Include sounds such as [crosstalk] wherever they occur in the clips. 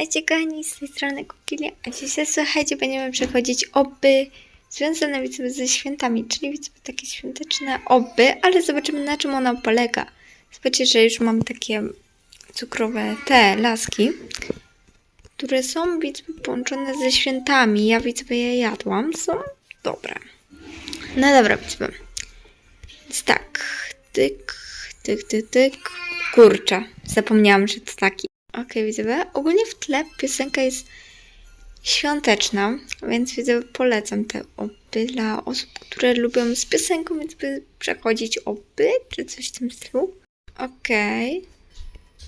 Hejcie kochani, z tej strony Kukilia, a dzisiaj słuchajcie, będziemy przechodzić oby związane widzimy ze świętami, czyli widzimy takie świąteczne oby, ale zobaczymy na czym ona polega. Zobaczcie, że już mam takie cukrowe te laski, które są widzę połączone ze świętami. Ja widzę, je jadłam, są dobre. No dobra, widzę. Więc tak, tyk, tyk, tyk, tyk. Kurczę, zapomniałam, że to taki. Okej, widzę. Ogólnie w tle piosenka jest świąteczna, więc widzę, polecam te oby dla osób, które lubią z piosenką, więc by przechodzić oby, czy coś w tym stylu. Okej.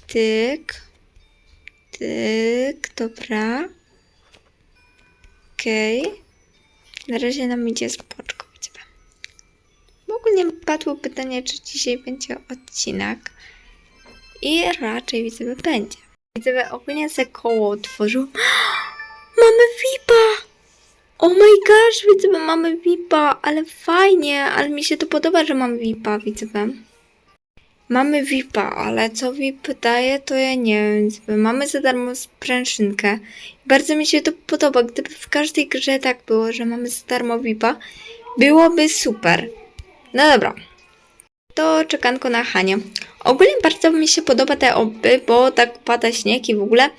Tyk. Tyk, dobra. Okej. Na razie nam idzie spoczko, widzę. Ogólnie padło pytanie, czy dzisiaj będzie odcinek. I raczej widzę, że będzie. Że ogólnie se koło otworzył. [gasps] Mamy VIPa! Oh my gosh, widzę, że mamy VIPa, ale fajnie, ale mi się to podoba, że mam VIPa, widzę. Mamy VIPa, ale co VIP daje, to ja nie wiem. Mamy za darmo sprężynkę. Bardzo mi się to podoba. Gdyby w każdej grze tak było, że mamy za darmo VIPa, byłoby super. No dobra. To czekanko na Hanie. Ogólnie bardzo mi się podoba te oby, bo tak pada śnieg i w ogóle.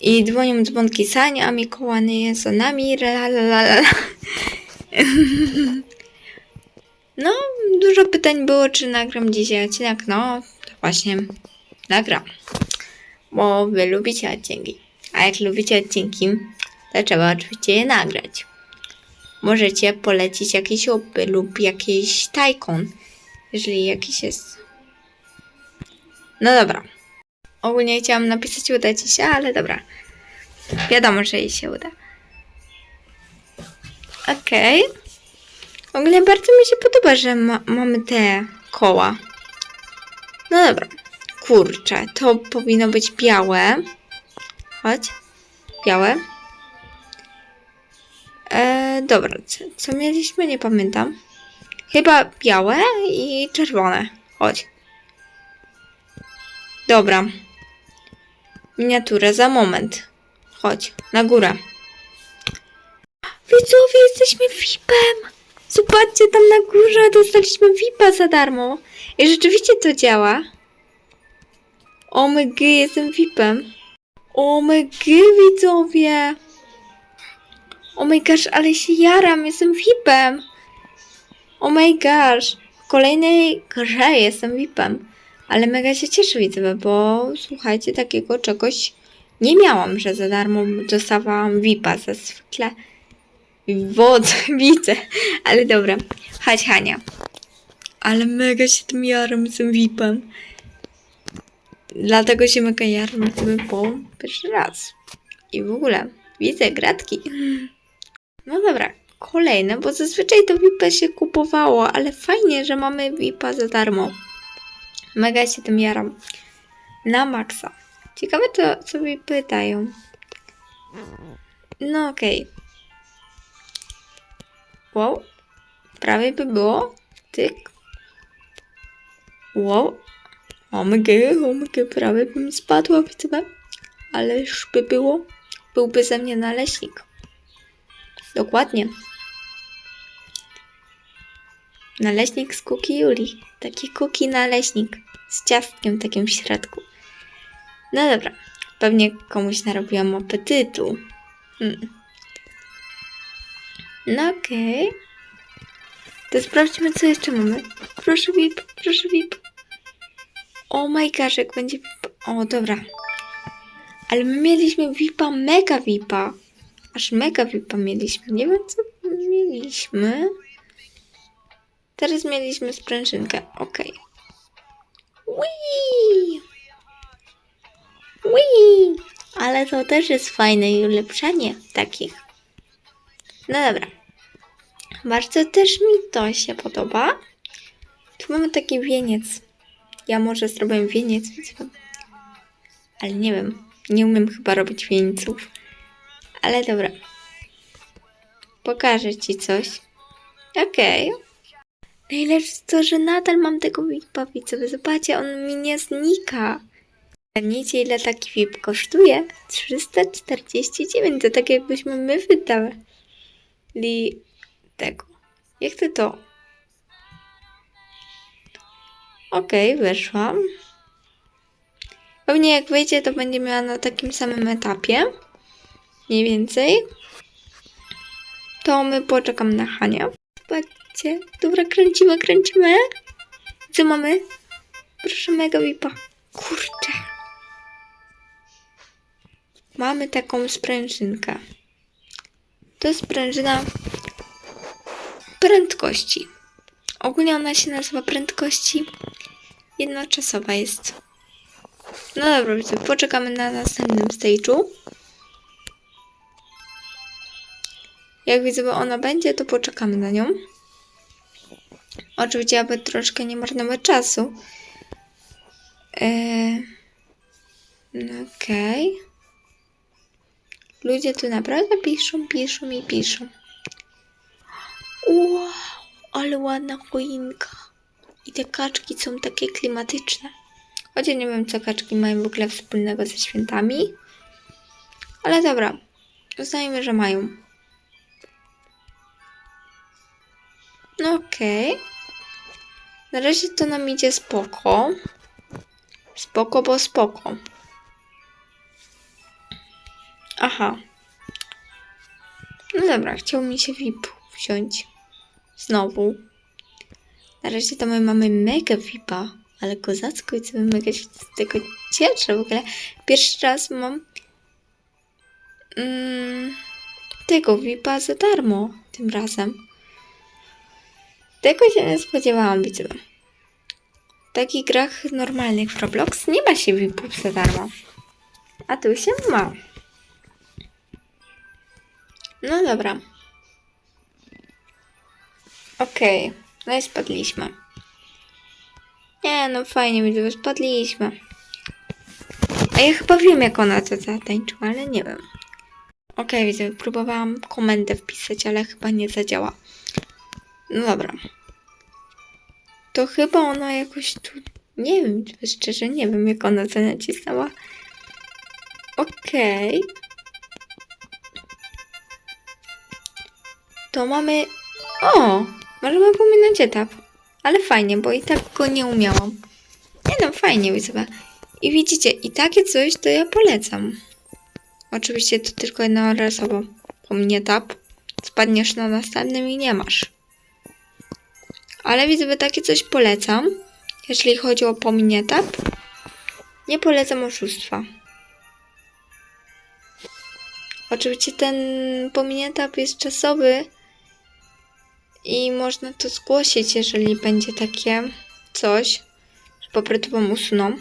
I dzwonią dzwonki sani, a Mikołaj jest za nami. [laughs] No, dużo pytań było, czy nagram dzisiaj odcinek. No, to właśnie nagram. Bo wy lubicie odcinki. A jak lubicie odcinki, to trzeba oczywiście je nagrać. Możecie polecić jakieś opy lub jakiś tajkon, jeżeli jakiś jest. No dobra. Ogólnie chciałam napisać uda ci się, ale dobra. Wiadomo, że jej się uda. Okej. Ogólnie bardzo mi się podoba, że ma mamy te koła. No dobra. Kurczę, to powinno być białe. Chodź. Białe. E, dobra, co, co mieliśmy? Nie pamiętam. Chyba białe i czerwone. Chodź. Dobra. Miniaturę za moment. Chodź, na górę. Widzowie, jesteśmy VIP-em! Zobaczcie, tam na górze dostaliśmy VIP-a za darmo. I rzeczywiście to działa. O my g, jestem VIP-em. O my g, widzowie! Oh my gosh, ale się jaram, jestem VIP-em. Oh my gosh, w kolejnej grze jestem VIP-em. Ale mega się cieszę, widzę, bo słuchajcie, takiego czegoś nie miałam, że za darmo dostawałam VIP-a zazwykle. Wodz, [laughs] widzę, ale dobra. Chodź, Hania. Ale mega się tym jaram, jestem VIP-em. Dlatego się mega jaram, widzę, bo pierwszy raz. I w ogóle, widzę gratki. No dobra, kolejne, bo zazwyczaj to VIP się kupowało, ale fajnie, że mamy VIPa za darmo. Mega się tym jaram. Na maksa. Ciekawe, to, co mi pytają. No okej. Wow. Prawie by było. Tyk. Wow. Omg, omg, prawie bym spadła, widzę. Ależ by było. Byłby ze mnie naleśnik. Dokładnie. Naleśnik z kuki Juli. Taki kuki naleśnik. Z ciastkiem takim w środku. No dobra. Pewnie komuś narobiłam apetytu. Hmm. No okej. To sprawdźmy, co jeszcze mamy. Proszę VIP, proszę VIP. O my gosh, jak będzie VIP. O, dobra. Ale my mieliśmy VIPa, mega VIPa. Aż mega VIPa mieliśmy. Nie wiem, co mieliśmy. Teraz mieliśmy sprężynkę. Okej. Wii! Wii! Ale to też jest fajne i ulepszenie takich. No dobra. Bardzo też mi to się podoba. Tu mamy taki wieniec. Ja może zrobię wieniec, wiecie. Ale nie wiem. Nie umiem chyba robić wieńców. Ale dobra. Pokażę ci coś. Okej. Najlepsze to, że nadal mam tego VIP-a, widzowie. Zobaczcie, on mi nie znika. Zgadnijcie ile taki VIP kosztuje? 349, to tak jakbyśmy my wydali tego. Jak to to? Okej, weszłam. Pewnie jak wyjdzie, to będzie miała na takim samym etapie. Mniej więcej. To my poczekam na Hanię. Patrzcie. Dobra, kręcimy, kręcimy. Co mamy? Proszę, mega vipa. Kurczę. Mamy taką sprężynkę. To sprężyna prędkości. Ogólnie ona się nazywa prędkości. Jednoczasowa jest. No dobra, widzę. Poczekamy na następnym stage'u. Jak widzę, że ona będzie, to poczekamy na nią. Oczywiście, aby troszkę nie marnować czasu. Eee, okej. Ludzie tu naprawdę piszą, piszą i piszą. Wow, ale ładna choinka. I te kaczki są takie klimatyczne. Chociaż nie wiem, co kaczki mają w ogóle wspólnego ze świętami. Ale dobra, uznajmy, że mają. No okej. Na razie to nam idzie spoko. Spoko, bo spoko. Aha. No dobra, chciał mi się VIP wziąć. Znowu. Na razie to my mamy mega VIPa, ale kozacko i co mega się z tego cieszę w ogóle. Pierwszy raz mam mm, tego VIPa za darmo tym razem. Tego się nie spodziewałam, widzę. W takich grach normalnych w Roblox nie ma się VIPów za darmo. A tu się ma. No dobra. Okej, no i spadliśmy. Nie, no fajnie widzę, że spadliśmy. A ja chyba wiem, jak ona to zatańczyła, ale nie wiem. Okej, widzę, próbowałam komendę wpisać, ale chyba nie zadziała. No dobra. To chyba ona jakoś tu... Nie wiem, szczerze nie wiem, jak ona to nacisnęła. Okej. To mamy... O! Możemy pominąć etap. Ale fajnie, bo i tak go nie umiałam. Nie no, fajnie widzę. I widzicie, i takie coś to ja polecam. Oczywiście to tylko jednorazowo. Pominie etap. Spadniesz na następnym i nie masz. Ale widzę, że takie coś polecam. Jeżeli chodzi o pominie etap. Nie polecam oszustwa. Oczywiście ten pominie etap jest czasowy i można to zgłosić, jeżeli będzie takie coś, że po prostu wam usuną.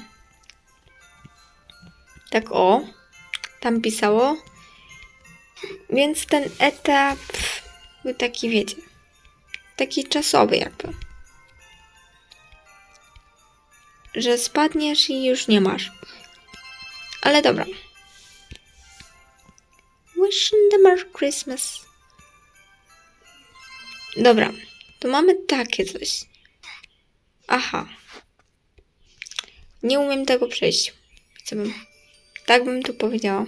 Tak o, tam pisało. Więc ten etap był taki, wiecie, taki czasowy jakby. Że spadniesz i już nie masz. Ale dobra. Wishing the Merry Christmas. Dobra, to mamy takie coś. Aha. Nie umiem tego przejść. Co bym... Tak bym tu powiedziała.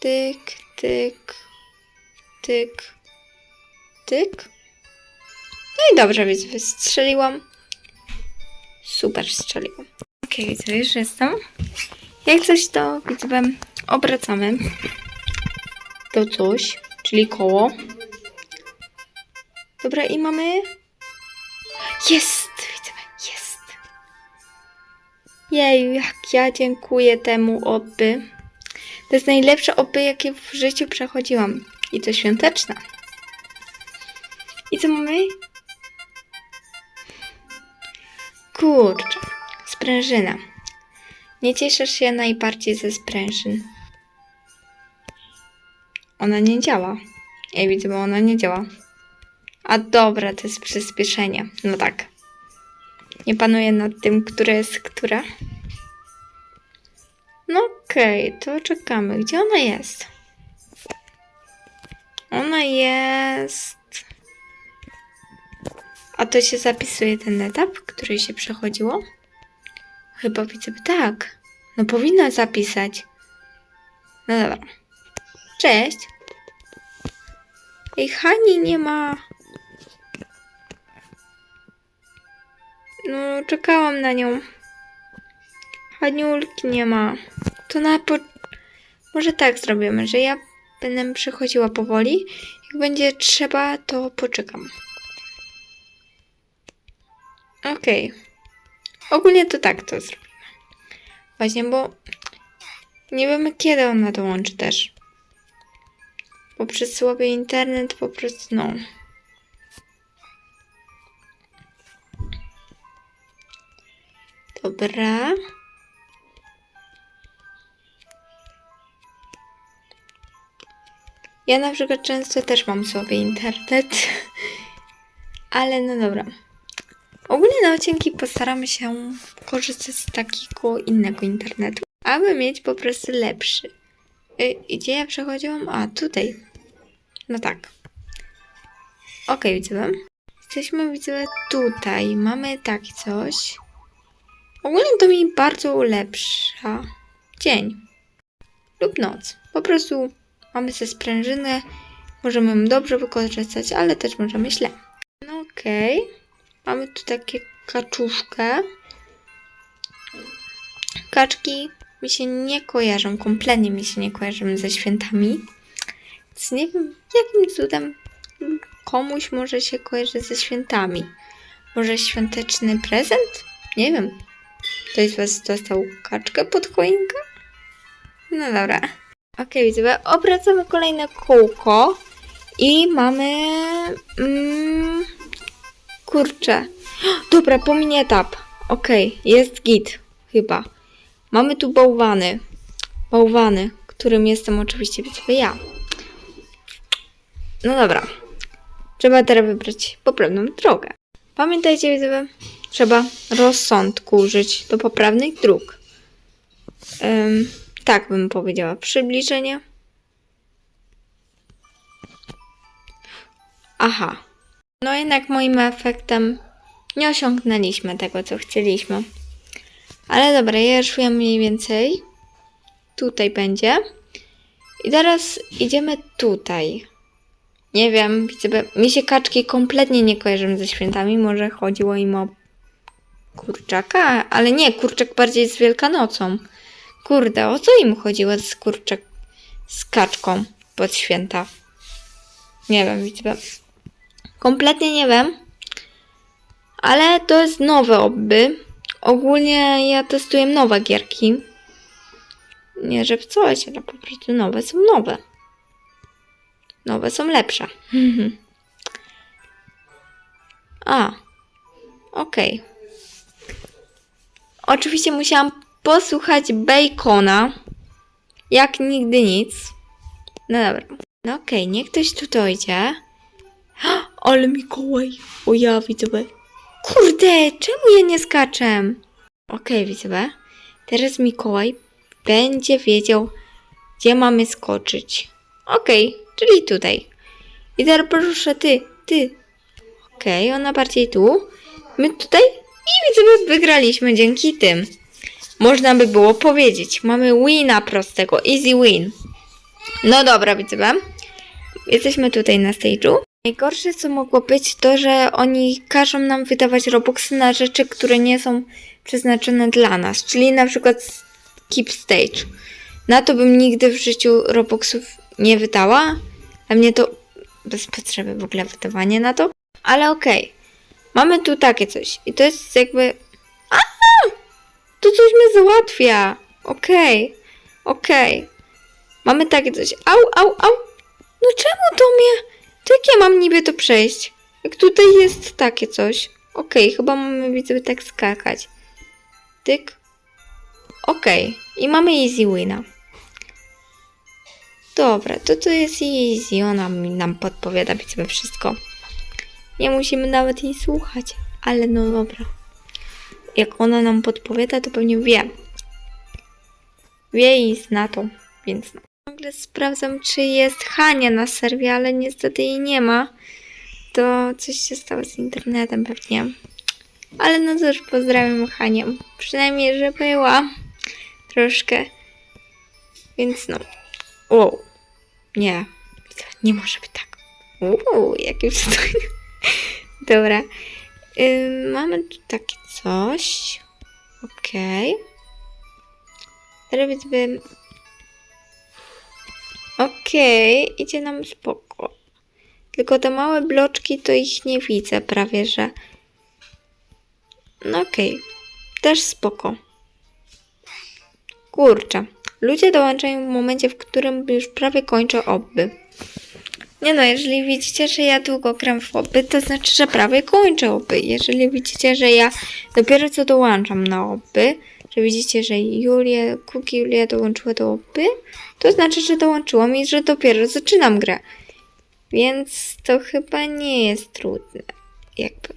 Tyk, tyk, tyk, tyk. No i dobrze, więc wystrzeliłam. Super strzeliłam. Okej, okay, widzę, już jestem. Jak coś, to widzę, obracamy to coś, czyli koło. Dobra, i mamy... Jest! Widzimy, jest! Jej, jak ja dziękuję temu oby. To jest najlepsze oby, jakie w życiu przechodziłam. I to świąteczne. I co mamy? Kurczę, sprężyna. Nie cieszysz się najbardziej ze sprężyn. Ona nie działa. Ja widzę, bo ona nie działa. A dobra, to jest przyspieszenie. No tak. Nie panuję nad tym, które jest które. No okej, okay, to czekamy. Gdzie ona jest? Ona jest... A to się zapisuje ten etap, który się przechodziło? Chyba widzę, tak. No powinna zapisać. No dobra. Cześć. Ej, Hani nie ma. No, czekałam na nią. Haniulki nie ma. To na po... Może tak zrobimy, że ja będę przychodziła powoli. Jak będzie trzeba, to poczekam. Okej. Ogólnie to tak to zrobimy. Właśnie, bo nie wiemy kiedy ona dołączy też. Bo przez słaby internet po prostu no. Dobra. Ja na przykład często też mam słaby internet. [laughs] Ale no dobra. Ogólnie na odcinki postaramy się korzystać z takiego innego internetu, aby mieć po prostu lepszy. Y, gdzie ja przechodziłam? A, tutaj. No tak. Okej, widzowie. Jesteśmy, widzowie, tutaj. Mamy takie coś. Ogólnie to mi bardzo ulepsza dzień lub noc. Po prostu mamy sobie sprężynę, możemy ją dobrze wykorzystać, ale też możemy źle. No okej. Mamy tu takie kaczuszkę. Kaczki mi się nie kojarzą, kompletnie mi się nie kojarzą ze świętami. Więc nie wiem, jakim cudem komuś może się kojarzy ze świętami. Może świąteczny prezent? Nie wiem. Ktoś z Was dostał kaczkę pod choinkę? No dobra. Okej, widzę. Obracamy kolejne kółko i mamy... Mm, kurczę. Dobra, pominie etap. Okej, jest git. Chyba. Mamy tu bałwany. Bałwany, którym jestem oczywiście widzowie ja. No dobra. Trzeba teraz wybrać poprawną drogę. Pamiętajcie, widzowie, trzeba rozsądku użyć do poprawnych dróg. Ym, tak bym powiedziała. Przybliżenie. Aha. No jednak moim efektem nie osiągnęliśmy tego, co chcieliśmy. Ale dobra, ja już wiem mniej więcej. Tutaj będzie. I teraz idziemy tutaj. Nie wiem, widzę, mi się kaczki kompletnie nie kojarzą ze świętami. Może chodziło im o kurczaka, ale nie, kurczak bardziej z Wielkanocą. Kurde, o co im chodziło z kurczak z kaczką pod święta? Nie wiem, widzę. Kompletnie nie wiem. Ale to jest nowe obby. Ogólnie ja testuję nowe gierki. Nie, że w coś, ale po prostu nowe są nowe. Nowe są lepsze. [laughs] A, okej. Oczywiście musiałam posłuchać Bacona. Jak nigdy nic. No dobra. No okej, niech ktoś tu dojdzie. [gasps] Ale Mikołaj. O ja widzę. Kurde, czemu ja nie skaczę? Okej, widzę. Teraz Mikołaj będzie wiedział, gdzie mamy skoczyć. Okej, czyli tutaj. I teraz proszę ty, ty. Okej, ona bardziej tu. My tutaj. I widzę, wygraliśmy dzięki tym. Można by było powiedzieć. Mamy wina prostego. Easy win. No dobra, widzę. Jesteśmy tutaj na stage'u. Najgorsze, co mogło być, to, że oni każą nam wydawać robuxy na rzeczy, które nie są przeznaczone dla nas. Czyli na przykład keep stage. Na to bym nigdy w życiu robuxów nie wydała. A mnie to bez potrzeby w ogóle wydawanie na to. Ale okej. Mamy tu takie coś. I to jest jakby... A! To coś mnie załatwia. Okej. Okej. Mamy takie coś. Au, au, au. No czemu to mnie... Jak ja mam niby to przejść? Jak tutaj jest takie coś. Okej, chyba mamy widzę tak skakać. Tyk. Okej. I mamy easy wina. Dobra, to to jest easy. Ona mi nam podpowiada widzę wszystko. Nie musimy nawet jej słuchać. Ale no dobra. Jak ona nam podpowiada, to pewnie wie. Wie i zna to, więc no. Ciągle sprawdzam, czy jest Hania na serwie, ale niestety jej nie ma. To coś się stało z internetem pewnie. Ale no cóż, pozdrawiam Hanię. Przynajmniej, że była troszkę. Więc no. Wow. Nie. Nie może być tak. Uuu, jakie przystojne. Dobra. Ym, mamy tu takie coś. Okej. Teraz bym... Okej, idzie nam spoko. Tylko te małe bloczki to ich nie widzę prawie, że... No okej. Też spoko. Kurczę. Ludzie dołączają w momencie, w którym już prawie kończę obby. Nie no, jeżeli widzicie, że ja długo gram w obby, to znaczy, że prawie kończę obby. Jeżeli widzicie, że ja dopiero co dołączam na obby, że widzicie, że Julia, Kuki Julia dołączyła do obby, to znaczy, że dołączyłam i że dopiero zaczynam grę. Więc to chyba nie jest trudne. Jakby.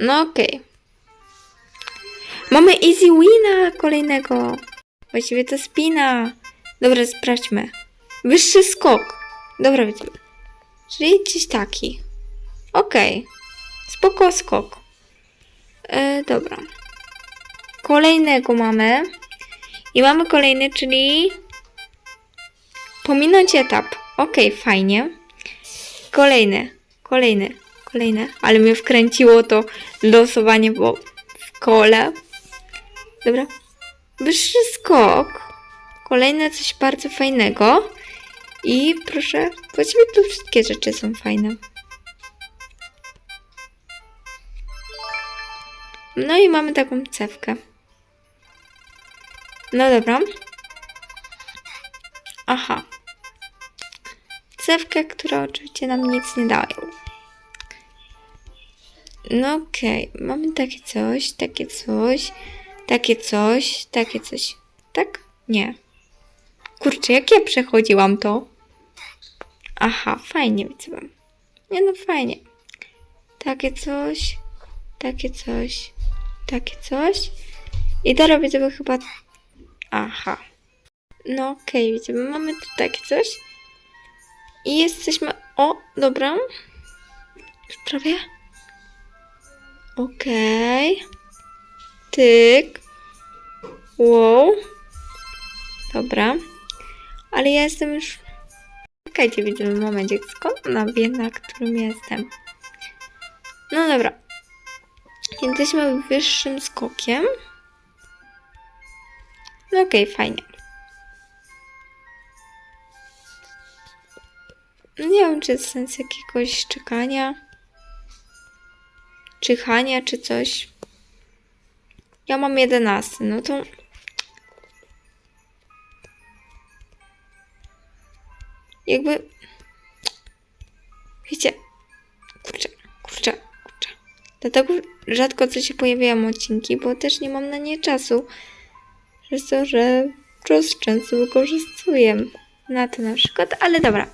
No okej. Mamy easy wina kolejnego. Właściwie to spina. Dobra, sprawdźmy. Wyższy skok. Dobra, widzimy. Czyli gdzieś taki. Okej. Spoko skok. E, dobra. Kolejnego mamy. I mamy kolejny, czyli pominąć etap. Okej, fajnie. Kolejny, kolejny, kolejny. Ale mnie wkręciło to losowanie, bo w kole. Dobra. Wyższy skok. Kolejne coś bardzo fajnego. I proszę, właściwie tu wszystkie rzeczy są fajne. No i mamy taką cewkę. No dobra. Aha. Cewkę, która oczywiście nam nic nie daje. No okej, mamy takie coś, takie coś, takie coś, takie coś. Tak? Nie. Kurczę, jak ja przechodziłam to? Aha, fajnie widzę. Nie no, fajnie. Takie coś, takie coś, takie coś. I teraz widzimy chyba... Aha. No okej, widzimy, mamy tu takie coś. I jesteśmy... O, dobra. Już prawie. Okej. Tyk. Wow. Dobra. Ale ja jestem już... Czekajcie, widzimy momencik. Skąd ona wie, na którym jestem? No dobra. Jesteśmy wyższym skokiem. No okej, fajnie. Nie wiem, czy jest sens jakiegoś czekania, czyhania, czy coś. Ja mam 11, no to... Jakby... Wiecie... Kurczę, kurczę, kurczę. Dlatego rzadko co się pojawiają odcinki, bo też nie mam na nie czasu. Przez to, że czas często wykorzystuję na to na przykład, ale dobra.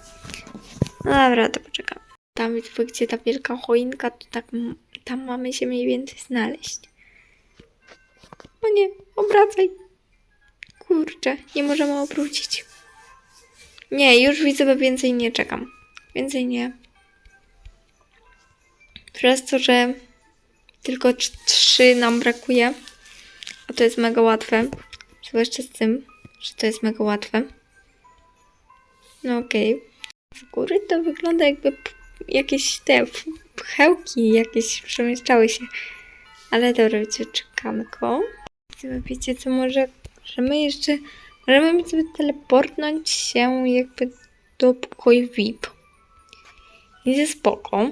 No dobra, to poczekam. Tam, gdzie ta wielka choinka, to tak, tam mamy się mniej więcej znaleźć. O nie, obracaj. Kurczę, nie możemy obrócić. Nie, już widzę, bo więcej nie czekam. Więcej nie. Przez to, że tylko trz- trzy nam brakuje, a to jest mega łatwe. Zwłaszcza z tym, że to jest mega łatwe. No okej. W góry to wygląda jakby jakieś te pchełki jakieś przemieszczały się. Ale dobra, wiecie, czekamy go. Wiecie, co, może, że my jeszcze możemy sobie teleportnąć się jakby do pokoju VIP. I ze spoko.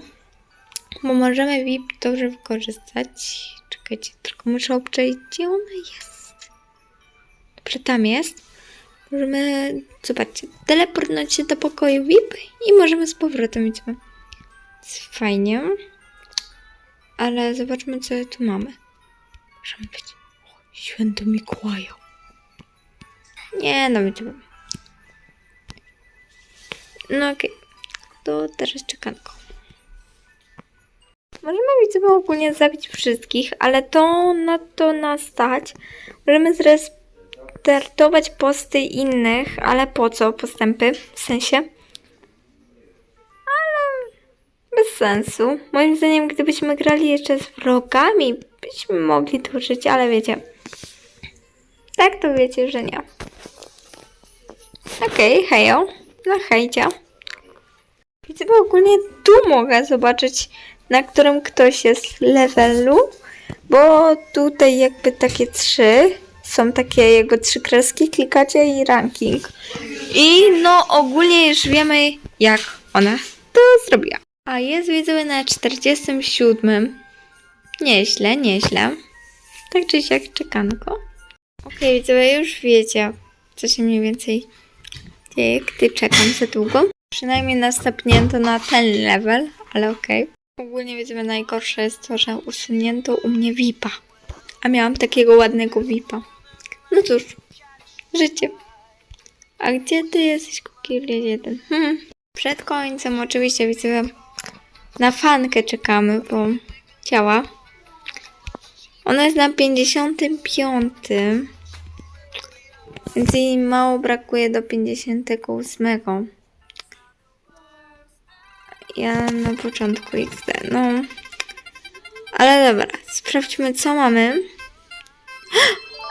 Bo możemy VIP dobrze wykorzystać. Czekajcie, tylko muszę obczaić, gdzie ona jest. Dobrze, tam jest. Możemy, zobaczcie, teleportnąć się do pokoju VIP i możemy z powrotem iść. Jest Fajnie. Ale zobaczmy, co tu mamy. Możemy być. O, święto Mikołaja. Nie, no widzimy. No okej. To teraz czekanko. Możemy widzimy ogólnie zabić wszystkich, ale to na to nas stać. Możemy zrestartować posty innych, ale po co postępy? W sensie? Ale bez sensu. Moim zdaniem, gdybyśmy grali jeszcze z wrogami, byśmy mogli to użyć, ale wiecie. Tak to wiecie, że nie. Okej, hejo. No hejcia. Widzę, bo ogólnie tu mogę zobaczyć, na którym ktoś jest levelu, bo tutaj jakby takie trzy, są takie jakby trzy kreski, klikacie i ranking. I no ogólnie już wiemy, jak ona to zrobiła. A jest widzowie na 47. Nieźle, nieźle. Tak czy siak czekanko. Okej, widzowie, już wiecie, co się mniej więcej dzieje, gdy czekam za długo. Przynajmniej następnięto na ten level, ale okej. Ogólnie widzowie, najgorsze jest to, że usunięto u mnie VIPa. A miałam takiego ładnego VIPa. No cóż, życie. A gdzie ty jesteś, Kukiel jeden? Hmm. Przed końcem oczywiście widzę na fankę czekamy, bo działa. Ona jest na 55. Więc jej mało brakuje do 58. Ja na początku XD, no. Ale dobra, sprawdźmy co mamy.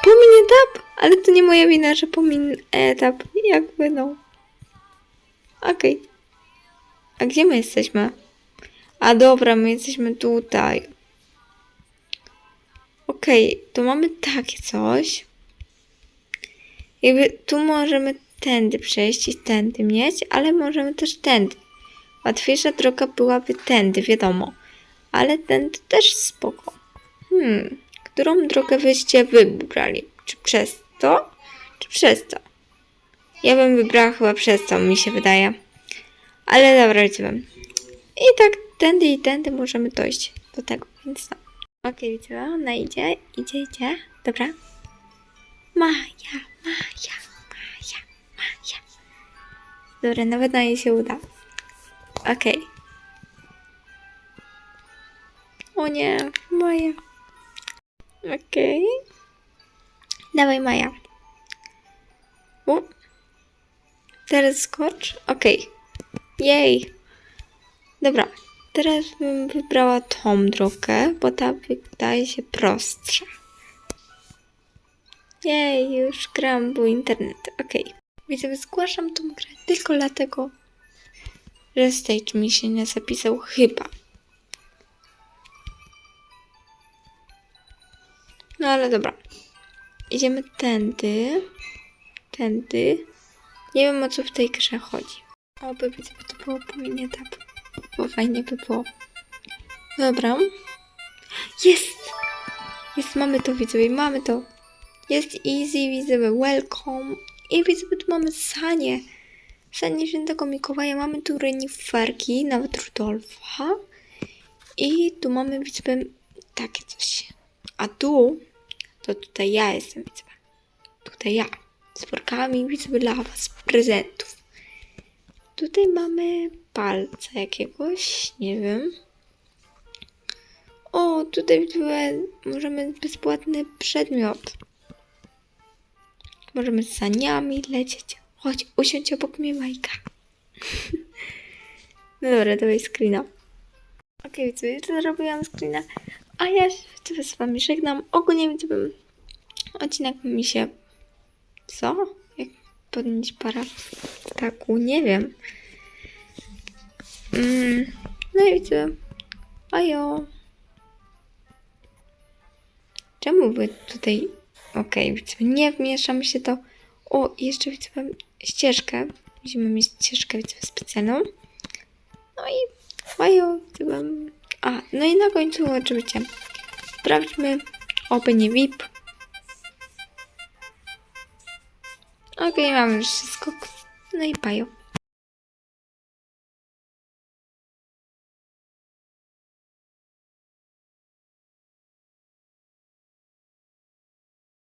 Pomin etap! Ale to nie moja wina, że pomin etap. Jakby no. Okej. A gdzie my jesteśmy? A dobra, my jesteśmy tutaj. Okej, to mamy takie coś. Jakby tu możemy tędy przejść i tędy mieć, ale możemy też tędy. Łatwiejsza droga byłaby tędy, wiadomo. Ale tędy też spoko. Hmm, którą drogę byście wybrali? Czy przez to, czy przez to? Ja bym wybrała chyba przez to, mi się wydaje. Ale dobra, widzimy. I tak tędy i tędy możemy dojść do tego, więc no. Okej, widzę, ona idzie, idzie, idzie. Dobra. Maja, Maja, Maja, Maja. Dobra, nawet na jej się uda. Okej. O nie, Maja. Okej. Dawaj, Maja. U. Teraz skocz. Okej. Jej. Dobra. Teraz bym wybrała tą drogę, bo ta wydaje się prostsza. Jej, już gram, bo internet. Okej. Widzę, zgłaszam tą grę tylko dlatego, że stage mi się nie zapisał chyba. No ale dobra. Idziemy tędy. Tędy. Nie wiem o co w tej grze chodzi. Oby widzę, by to było powinien etap. Bo fajnie by było. Dobra. Jest! Jest, mamy to widzowie, mamy to. Jest easy, widzowie, welcome. I widzowie, tu mamy sanie. Sanie świętego Mikołaja. Mamy tu reniferki, nawet Rudolfa. I tu mamy, widzowie, takie coś. A tu, to tutaj ja jestem, widzowie. Tutaj ja. Z workami, widzowie, dla was prezentów. Tutaj mamy palca jakiegoś, nie wiem. O, tutaj możemy bezpłatny przedmiot. Możemy z saniami lecieć. Chodź, usiądź obok mnie, Majka. [laughs] no dobra, dawaj screena. Okej, okay, widzowie, zrobiłam screena. A ja się z wami żegnam. Ogólnie widzowie, odcinek mi się... Co? Jak podnieść para taku? Nie wiem. Mm, no i widzę. Ajo. Czemu wy tutaj... Okej, okay, nie wmieszam się to... O, jeszcze widzę ścieżkę. Musimy mieć ścieżkę widzę, specjalną. No i mają... A, no i na końcu oczywiście sprawdźmy Open VIP. Okay, mamy już wszystko. No i pają.